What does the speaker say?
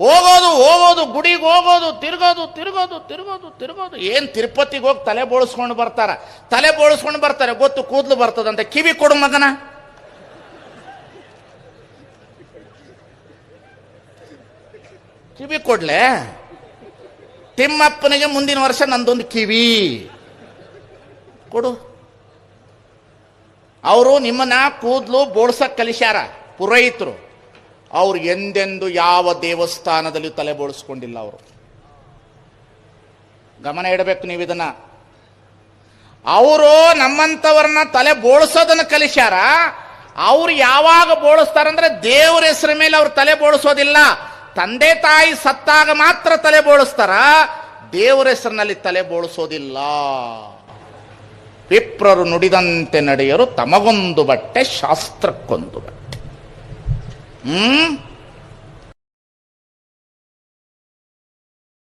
ಹೋಗೋದು ಹೋಗೋದು, ಗುಡಿಗೆ ಹೋಗೋದು, ತಿರ್ಗೋದು ತಿರ್ಗೋದು ತಿರ್ಗೋದು ತಿರ್ಗೋದು. ಏನ್ ತಿರುಪತಿಗೆ ಹೋಗಿ ತಲೆ ಬೋಳಿಸ್ಕೊಂಡು ಬರ್ತಾರ? ತಲೆ ಬೋಳಿಸ್ಕೊಂಡು ಬರ್ತಾರೆ, ಗೊತ್ತು ಕೂದಲು ಬರ್ತದಂತೆ. ಕಿವಿ ಕೊಡು ಮಗನ. ಕಿವಿ ಕೊಡ್ಲೆ? ತಿಮ್ಮಪ್ಪನಿಗೆ ಮುಂದಿನ ವರ್ಷ ನಂದೊಂದು ಕಿವಿ. ಕೊಡು. ಅವರು ನಿಮ್ಮನ್ನ ಕೂದಲು ಬೋಳ್ಸಕ್ ಕಲಿಸ್ಯಾರ, ಪುರೋಹಿತರು. ಅವ್ರು ಎಂದೆಂದು ಯಾವ ದೇವಸ್ಥಾನದಲ್ಲಿ ತಲೆ ಬೋಳಿಸ್ಕೊಂಡಿಲ್ಲ ಅವರು. ಗಮನ ಇಡಬೇಕು ನೀವು ಇದನ್ನ. ಅವರು ನಮ್ಮಂಥವ್ರನ್ನ ತಲೆ ಬೋಳ್ಸೋದನ್ನ ಕಲಿಸ್ಯಾರ, ಅವ್ರು ಯಾವಾಗ ಬೋಳಿಸ್ತಾರಂದ್ರೆ ದೇವರ ಹೆಸರ ಮೇಲೆ ಅವ್ರು ತಲೆ ಬೋಳಿಸೋದಿಲ್ಲ. ತಂದೆ ತಾಯಿ ಸತ್ತಾಗ ಮಾತ್ರ ತಲೆ ಬೋಳಿಸ್ತಾರ, ದೇವರ ಹೆಸರಿನಲ್ಲಿ ತಲೆ ಬೋಳಿಸೋದಿಲ್ಲ. ವಿಪ್ರರು ನುಡಿದಂತೆ ನಡೆಯರು, ತಮಗೊಂದು ಬಟ್ಟೆ ಶಾಸ್ತ್ರಕ್ಕೊಂದು ಬಟ್ಟೆ. 嗯？